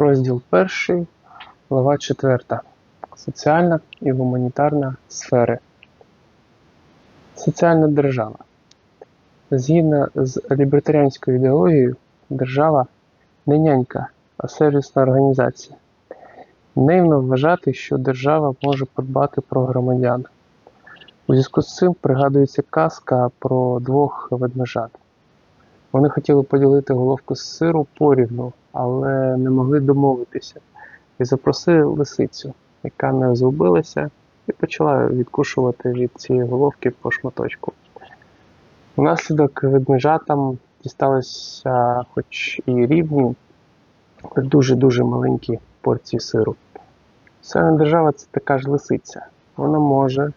Розділ 1, глава 4. Соціальна і гуманітарна сфери. Соціальна держава. Згідно з лібертаріанською ідеологією, держава не нянька, а сервісна організація. Наивно вважати, що держава може подбати про громадян. У зв'язку з цим пригадується казка про двох ведмежат. Вони хотіли поділити головку з сиру порівну, але не могли домовитися і запросили лисицю, яка не згубилася і почала відкушувати від цієї головки по шматочку. Внаслідок ведмежатам дісталися хоч і рівні, дуже-дуже маленькі порції сиру. Соціальна держава це така ж лисиця. Вона може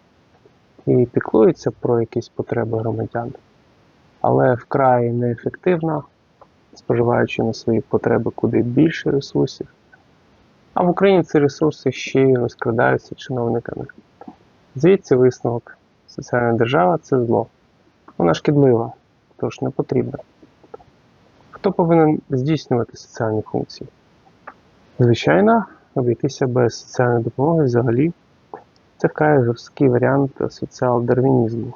і піклується про якісь потреби громадян, але вкрай неефективна, споживаючи на свої потреби куди більше ресурсів. А в Україні ці ресурси ще й розкрадаються чиновниками. Звідси висновок: соціальна держава це зло. Вона шкідлива, тож не потрібна. Хто повинен здійснювати соціальні функції? Звичайно, обійтися без соціальної допомоги взагалі це вкрай жорсткий варіант соціал-дарвінізму.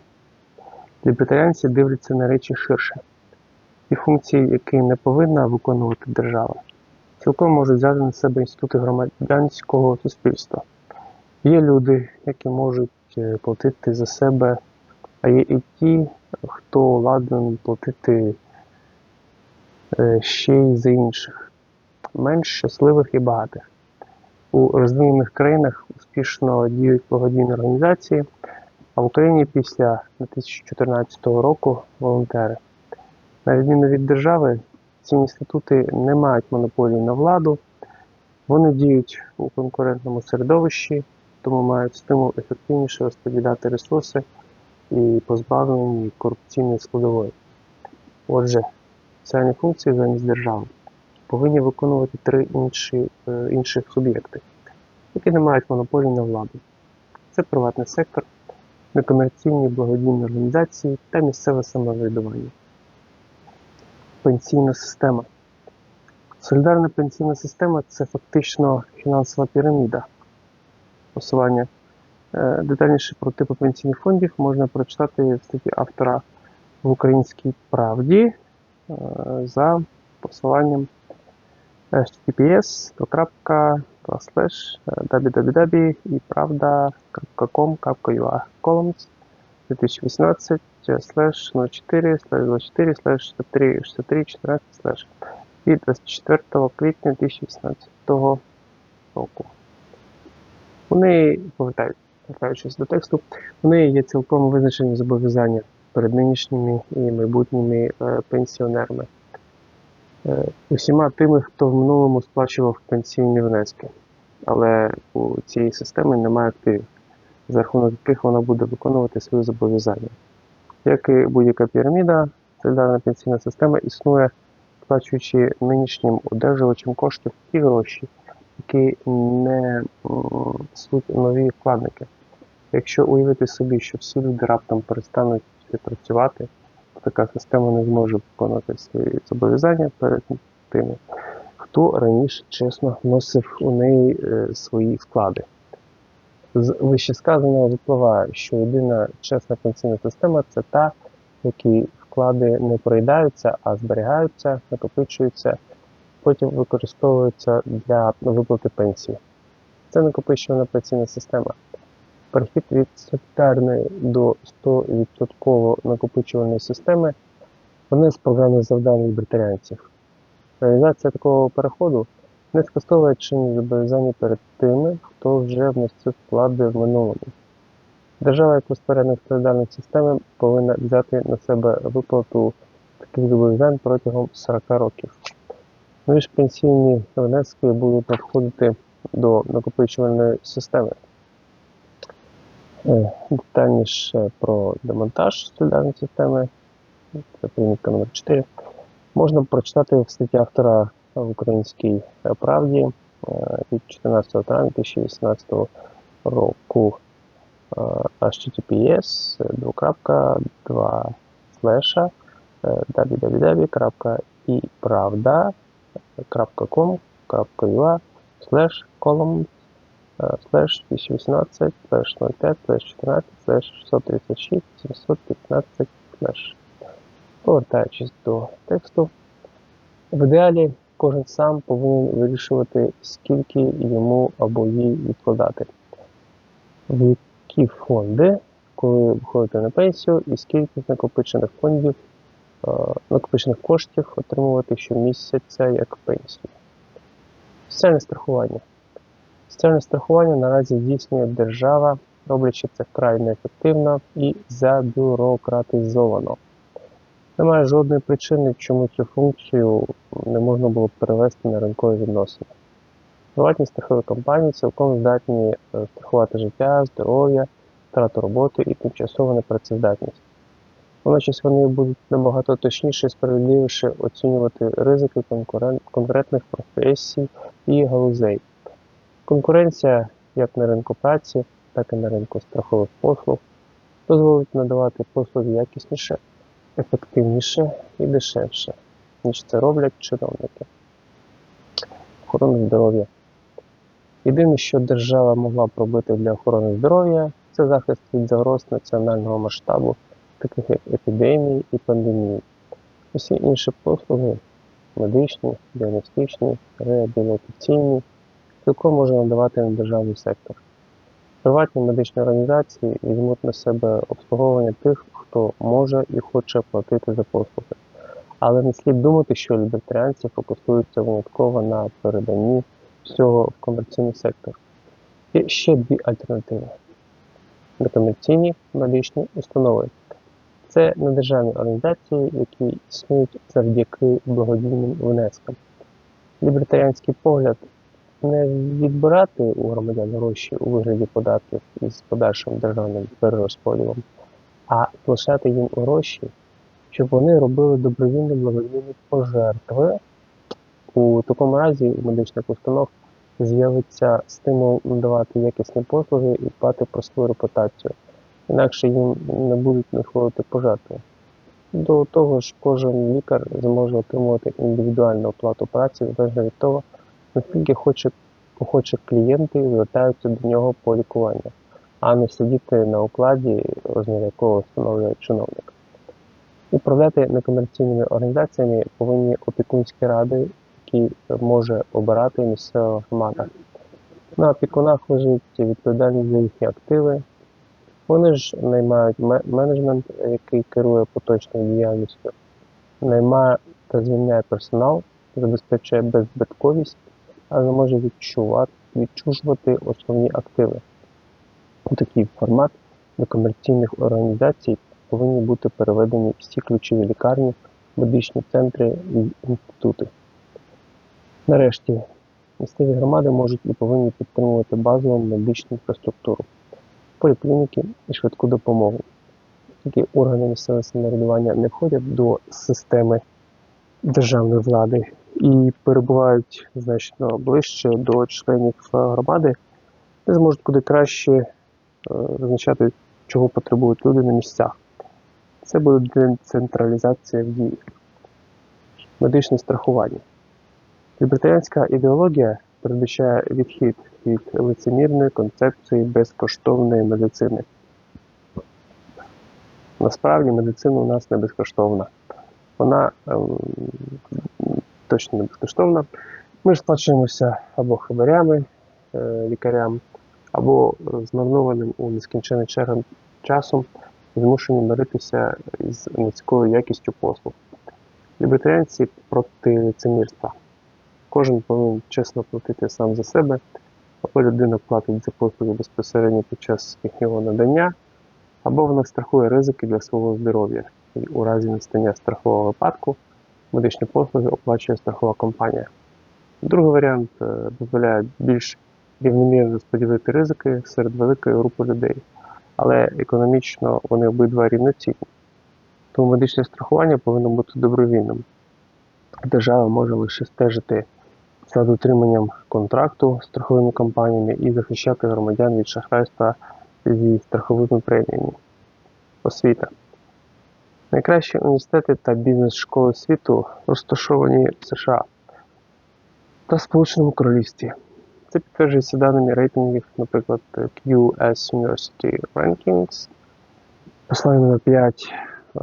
Лібертаріанці дивляться на речі ширше. Ті функції, які не повинна виконувати держава, цілком можуть взяти на себе інститути громадянського суспільства. Є люди, які можуть е, платити за себе, а є і ті, хто ладен платити е, ще й за інших, менш щасливих і багатих. У розвинених країнах успішно діють благодійні організації, а в Україні після 2014 року волонтери. На відміну від держави, ці інститути не мають монополії на владу, вони діють у конкурентному середовищі, тому мають стимул ефективніше розподіляти ресурси і позбавлені корупційної складової. Отже, соціальні функції замість держави повинні виконувати три інші, е, інших суб'єкти, які не мають монополії на владу. Це приватний сектор, некомерційні благодійні організації та місцеве самоврядування. Пенсійна система. Солідарна пенсійна система це фактично фінансова піраміда. Посилання е, детальніше про типи пенсійних фондів можна прочитати в статті автора в Українській правді е, за посиланням https www і правда.com.ua columns 2018 slash 04 slash 24 slash 63 63 14 slash від 24 квітня 2018 року. Вони повертають, повертаючись до тексту, вони є цілком визначені зобов'язання перед нинішніми і майбутніми е, пенсіонерами. Е, усіма тими, хто в минулому сплачував пенсійні внески. Але у цієї системи немає активів, за рахунок яких вона буде виконувати свої зобов'язання. Як і будь-яка піраміда, солідарна пенсійна система існує, сплачуючи нинішнім одержувачам коштів ті гроші, які не суть нові вкладники. Якщо уявити собі, що всі люди раптом перестануть працювати, така система не зможе виконувати свої зобов'язання перед тими, хто раніше чесно вносив у неї е, свої вклади. З вищесказаного випливає, що єдина чесна пенсійна система це та, в якій вклади не проїдаються, а зберігаються, накопичуються, потім використовуються для виплати пенсії. Це накопичувана пенсійна система. Перехід від солідарної до 100% накопичувальної системи одне з програмних завдань лібертаріанців. Реалізація такого переходу не скасовує чинні зобов'язання перед тими, хто вже вносив вклади в минулому. Держава, як розпорядник солідарної системи, повинна взяти на себе виплату таких зобов'язань протягом 40 років. Нові ж пенсійні внески будуть надходити до накопичувальної системи. Е, детальніше про демонтаж солідарної системи, це примітка номер 4 можна прочитати в статті автора в Українській правді е, від 14 травня 2018 року. Е, https 2.2 www.ipravda.com gov.ua slash column е, slash 2018 slash 05 slash 14 slash 636 715 slash. Повертаючись до тексту, в ідеалі кожен сам повинен вирішувати, скільки йому або їй відкладати, в які фонди, коли виходите на пенсію, і скільки накопичених фондів, е, накопичених коштів отримувати щомісяця як пенсію. Соціальне страхування. Соціальне страхування наразі здійснює держава, роблячи це вкрай неефективно і забюрократизовано. Немає жодної причини, чому цю функцію не можна було б перевести на ринкові відносини. Приватні страхові компанії цілком здатні е, страхувати життя, здоров'я, втрату роботи і тимчасову непрацездатність. Водночас вони будуть набагато точніше і справедливіше оцінювати ризики конкретних професій і галузей. Конкуренція як на ринку праці, так і на ринку страхових послуг дозволить надавати послуги якісніше, ефективніше і дешевше, ніж це роблять чиновники. Охорона здоров'я. Єдине, що держава могла б робити для охорони здоров'я, це захист від загроз національного масштабу, таких як епідемії і пандемії. Усі інші послуги медичні, діагностичні, реабілітаційні, цілком може надавати на державний сектор. Приватні медичні організації візьмуть на себе обслуговування тих, хто може і хоче платити за послуги. Але не слід думати, що лібертаріанці фокусуються винятково на переданні всього в комерційний сектор. Є ще дві альтернативи: некомерційні медичні установи. Це недержавні організації, які існують завдяки благодійним внескам. Лібертаріанський погляд не відбирати у громадян гроші у вигляді податків із подальшим державним перерозподілом, а лишати їм гроші, щоб вони робили добровільні благодійні пожертви. У такому разі у медичних установ з'явиться стимул надавати якісні послуги і дбати про свою репутацію. Інакше їм не будуть надходити пожертви. До того ж, кожен лікар зможе отримувати індивідуальну оплату праці залежно від того, наскільки хоче, охоче клієнти звертаються до нього по лікуванню, а не сидіти на укладі, розмір якого встановлює чиновник. Управляти некомерційними організаціями повинні опікунські ради, які може обирати місцева громада. На опікунах лежить відповідальність за їхні активи. Вони ж наймають менеджмент, який керує поточною діяльністю, наймає та звільняє персонал, забезпечує беззбитковість, але не може відчувати, відчужувати основні активи. Такий формат до комерційних організацій повинні бути переведені всі ключові лікарні, медичні центри і інститути. Нарешті, місцеві громади можуть і повинні підтримувати базову медичну інфраструктуру, поліклініки і швидку допомогу. Такі органи місцевого самоврядування не входять до системи державної влади і перебувають значно ближче до членів е, громади, де зможуть куди краще е, визначати, чого потребують люди на місцях. Це буде децентралізація в дії. Медичне страхування. Лібертаріанська ідеологія передбачає відхід від лицемірної концепції безкоштовної медицини. Насправді медицина у нас не безкоштовна. Вона ем, точно не безкоштовна. Ми ж сплачуємося або хабарями е, лікарям, або змарнованим у нескінчений чергам часом змушені миритися з низькою якістю послуг. Лібертаріанці проти лицемірства. Кожен повинен чесно платити сам за себе, або людина платить за послуги безпосередньо під час їхнього надання, або вона страхує ризики для свого здоров'я. І у разі настання страхового випадку медичні послуги оплачує страхова компанія. Другий варіант е, дозволяє більш рівномірно розподілити ризики серед великої групи людей, але економічно вони обидва рівноцінні. Тому медичне страхування повинно бути добровільним. Держава може лише стежити за дотриманням контракту з страховими компаніями і захищати громадян від шахрайства зі страховими преміями. Освіта. Найкращі університети та бізнес-школи світу розташовані в США. та Сполученому Королівстві. Це підтверджується даними рейтингів, наприклад, QS University Rankings, послання номер 5 е,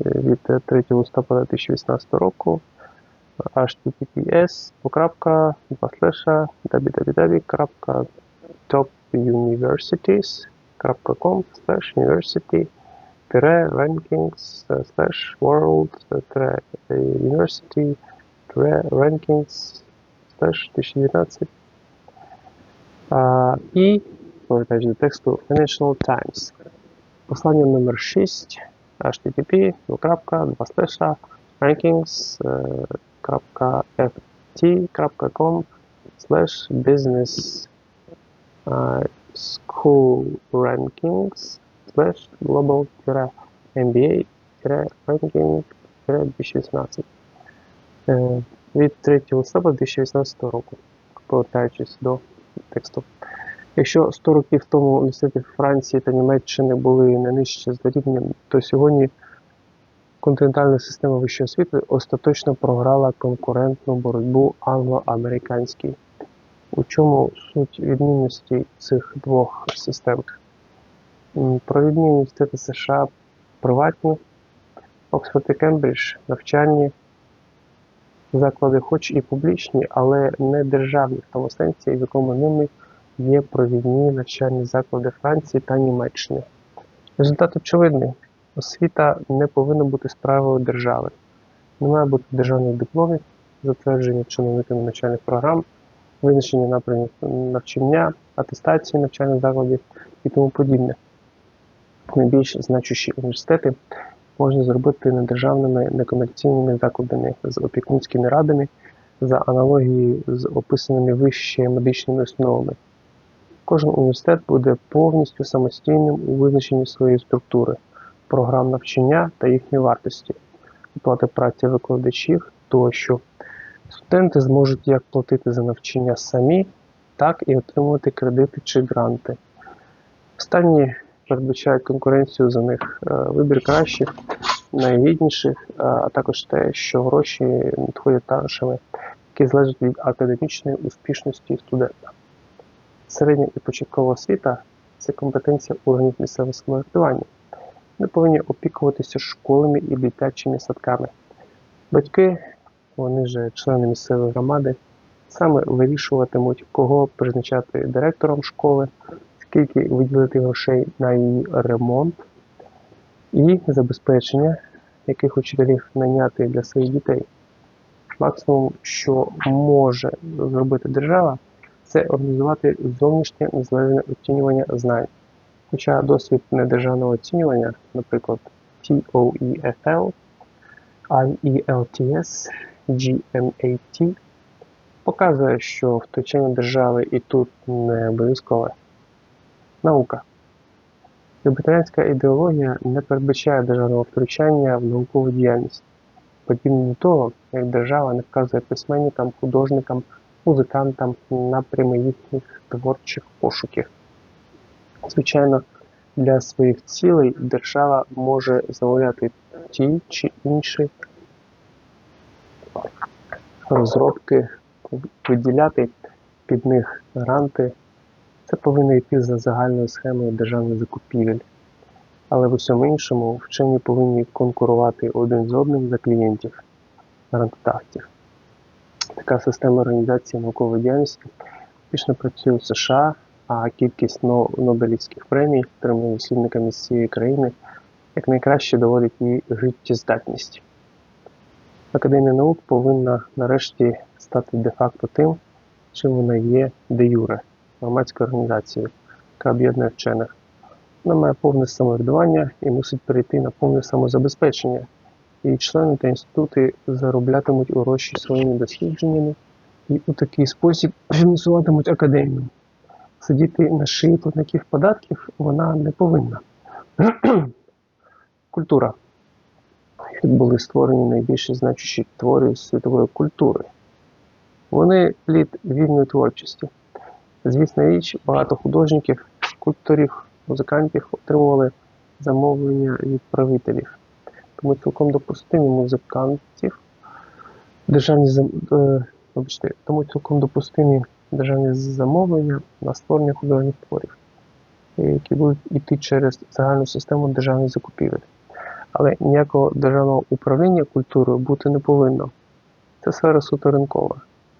від 3 листопада 2018 року, https www.topuniversities.com slash university rankings slash world university rankings slash 2019 а, і повертаючись до тексту Financial Times. Послання номер 6 http двокрапка, два слеша rankings е, крапка ft.com slash business е, school rankings slash global MBA ranking 2018 Е, від 3 листопада 2018 року, повертаючись до тексту. Якщо 100 років тому університети Франції та Німеччини були не нижче за рівнем, то сьогодні континентальна система вищої освіти остаточно програла конкурентну боротьбу англо-американській. У чому суть відмінності цих двох систем? Провідні університети США приватні, Оксфорд і Кембридж навчальні заклади, хоч і публічні, але не державні в тому сенсі, в якому ними є провідні навчальні заклади Франції та Німеччини. Результат очевидний: освіта не повинна бути справою держави. Не має бути державних дипломів, затвердження чиновниками навчальних програм, визначення напрямів навчання, атестації навчальних закладів і тому подібне. Найбільш значущі університети можна зробити недержавними некомерційними закладами з опікунськими радами за аналогією з описаними вище медичними установами. Кожен університет буде повністю самостійним у визначенні своєї структури, програм навчання та їхньої вартості, оплати праці викладачів тощо. Студенти зможуть як платити за навчання самі, так і отримувати кредити чи гранти. Останні передбачають конкуренцію за них, е, вибір кращих, найгідніших, е, а також те, що гроші надходять таншами, які залежать від академічної успішності студента. Середня і початкова освіта це компетенція органів місцевого самоврядування. Вони повинні опікуватися школами і дитячими садками. Батьки, вони же члени місцевої громади, саме вирішуватимуть, кого призначати директором школи, скільки виділити грошей на її ремонт і забезпечення, яких учителів найняти для своїх дітей. Максимум, що може зробити держава, це організувати зовнішнє незалежне оцінювання знань. Хоча досвід недержавного оцінювання, наприклад, TOEFL, IELTS, GMAT, показує, що втручання держави і тут не обов'язкове. Наука. Лібертаріанська ідеологія не передбачає державного втручання в наукову діяльність, подібно до того, як держава не вказує письменникам, художникам, музикантам напрями їхніх творчих пошуків. Звичайно, для своїх цілей держава може замовляти ті чи інші розробки, виділяти під них гранти. Це повинно йти за загальною схемою державних закупівель. Але в усьому іншому вчені повинні конкурувати один з одним за клієнтів грантодавців. Така система організації наукової діяльності успішно працює у США, а кількість Нобелівських премій, отриманих дослідниками з цієї країни, якнайкраще доводить її життєздатність. Академія наук повинна нарешті стати де-факто тим, чим вона є де юре громадською організацією, яка об'єднує вчених. Вона має повне самоврядування і мусить перейти на повне самозабезпечення. Її члени та інститути зароблятимуть гроші своїми дослідженнями і у такий спосіб фінансуватимуть академію. Сидіти на шиї платників податків вона не повинна. Культура. Були створені найбільш значущі твори світової культури. Вони плід вільної творчості. Звісна річ, багато художників, скульпторів, музикантів отримували замовлення від правителів. Тому цілком допустимо музикантів, державні зам... е, вибачте, тому цілком допустимі державні замовлення на створення художніх творів, які будуть йти через загальну систему державних закупівель. Але ніякого державного управління культурою бути не повинно. Це сфера суто ринкова.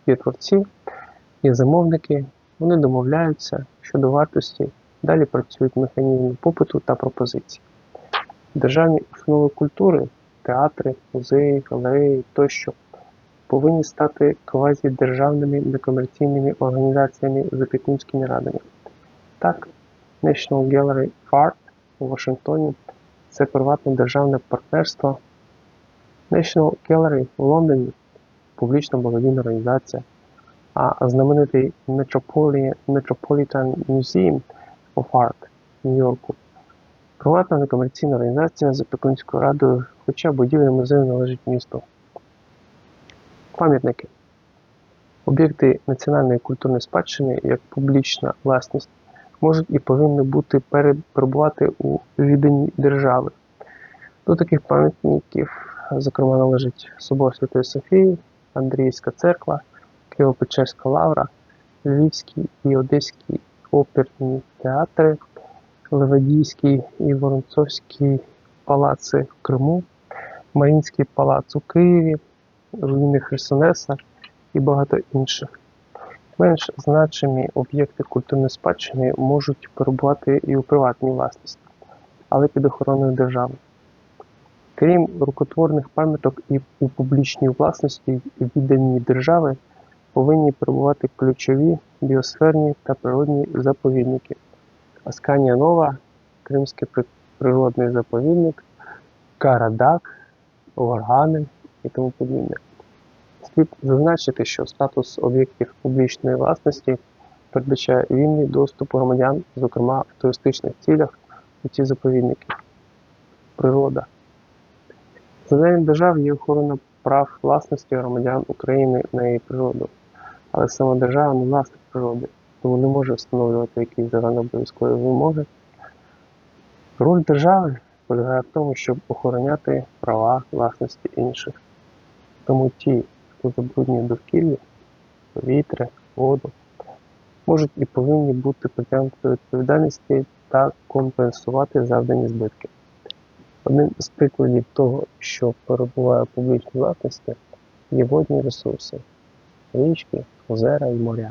Є творці, є замовники, вони домовляються щодо вартості, далі працюють механізми попиту та пропозиції. Державні установи культури, театри, музеї, галереї тощо повинні стати квазідержавними некомерційними організаціями з опікунськими радами. Так, National Gallery of Art у Вашингтоні це приватне державне партнерство. National Gallery в Лондоні публічна благодійна організація, а знаменитий Metropolitan, Museum of Art в Нью-Йорку приватна некомерційна організація з опікунською радою, хоча будівля музею належить місту. Пам'ятники. Об'єкти національної культурної спадщини як публічна власність можуть і повинні бути перебувати у відданні держави. До таких пам'ятників, зокрема, належить Собор Святої Софії, Андріївська церква, Києво-Печерська лавра, Львівський і Одеський оперні театри, Левадійський і Воронцовський палаци в Криму, Марінський палац у Києві, руїни Херсонеса і багато інших. Менш значимі об'єкти культурної спадщини можуть перебувати і у приватній власності, але під охороною держави. Крім рукотворних пам'яток і у публічній власності відданій держави повинні перебувати ключові біосферні та природні заповідники. Асканія Нова, Кримський природний заповідник, Карадак, Горгани і тому подібне. Слід зазначити, що статус об'єктів публічної власності передбачає вільний доступ громадян, зокрема в туристичних цілях у ці заповідники. Природа. Завданням держав є охорона прав власності громадян України на її природу, але сама держава не власник природи, тому не може встановлювати якісь загальнообов'язкові вимоги. Роль держави полягає в тому, щоб охороняти права власності інших. Тому ті, хто забруднює довкілля, повітря, воду, можуть і повинні бути притягнуті до відповідальності та компенсувати завдані збитки. Одним з прикладів того, що перебуває у публічній власності, є водні ресурси річки, озера і моря.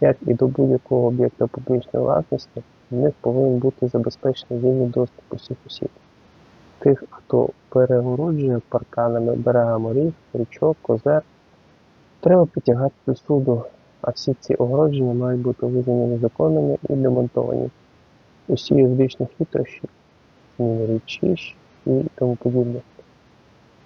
Як і до будь-якого об'єкта публічної власності, в них повинен бути забезпечений вільний доступ усіх осіб. Тих, хто перегороджує парканами берега морів, річок, озер, треба притягати до суду, а всі ці огородження мають бути визнані незаконними і демонтовані. Усі юридичні хитрощі, зміни річищ і тому подібне,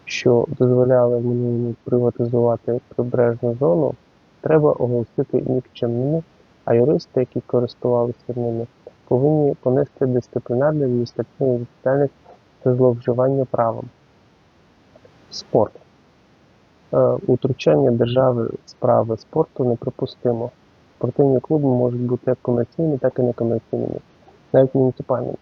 що дозволяли в минулому приватизувати прибережну зону, треба оголосити нікчемними, а юристи, які користувалися ними, повинні понести дисциплінарну адміністративну відповідальність за зловживання правом. Спорт. Е, Утручання держави справи спорту неприпустимо. Спортивні клуби можуть бути як комерційними, так і некомерційними, навіть муніципальними,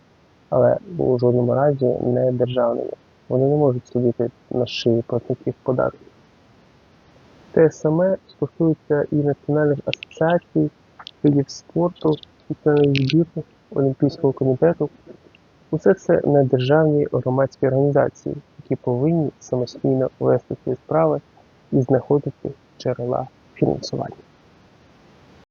але у жодному разі не державними. Вони не можуть сидіти на шиї платників податків. Те саме стосується і національних асоціацій, видів спорту, національних збірних, Олімпійського комітету. Усе це не державні громадські організації, які повинні самостійно вести ці справи і знаходити джерела фінансування.